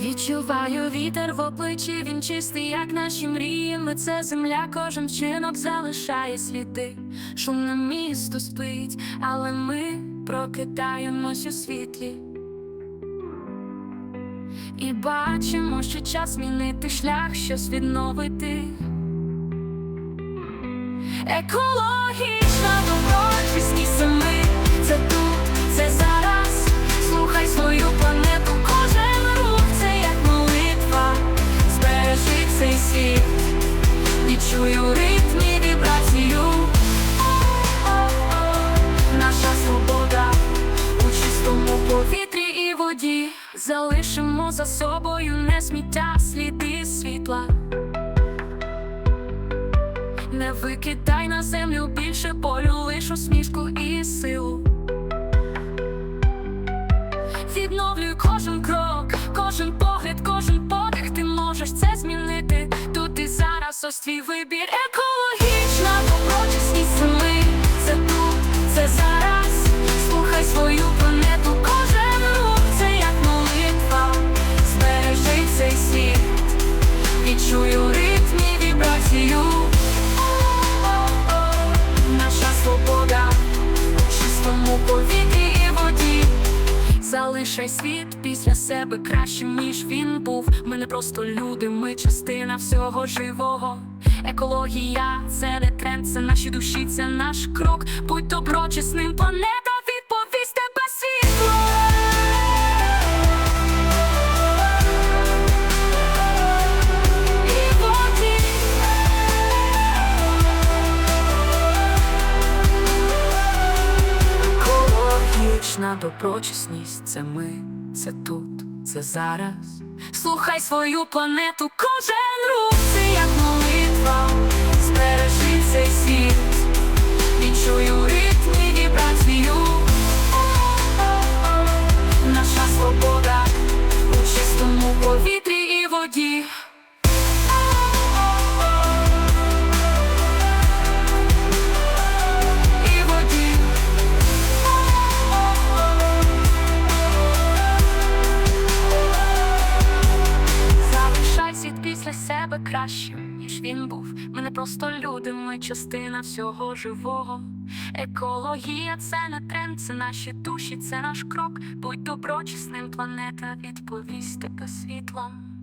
Відчуваю вітер в обличчі, він чистий, як наші мрії. Це земля, кожен вчинок залишає сліди. Шумне місто спить, але ми прокидаємось у світлі. І бачимо, що час змінити шлях, щось відновити. Екологічна доброчесність це ми, це тут, це зараз. Ритм і вібрацію. Наша свобода у чистому повітрі і воді. Залишимо за собою не сміття, сліди світла. Не викидай на землю більше болю, лиш усмішку і силу. Зараз твій вибір. Екологічна доброчесність це ми, це тут, це зараз. Слухай свою планету, кожен рух, це як молитва. Збережи цей світ, відчую ритм і вібрацію. Наша свобода у чистому повітрі. Залишай світ після себе кращим, ніж він був. Ми не просто люди, ми частина всього живого. Екологія це не тренд, це наші душі, це наш крок. Будь доброчесним, планета Екологічна доброчесність це ми, це тут, це зараз. Слухай свою планету, кожен рух це як молитва. Збережи цей світ, відчую ритм і вібрацію. Наша свобода у чистому повітрі і воді. Був. Ми не просто люди, ми частина всього живого. Екологія це не тренд, це наші душі, це наш крок. Будь доброчесним, планета відповість тебе світлом.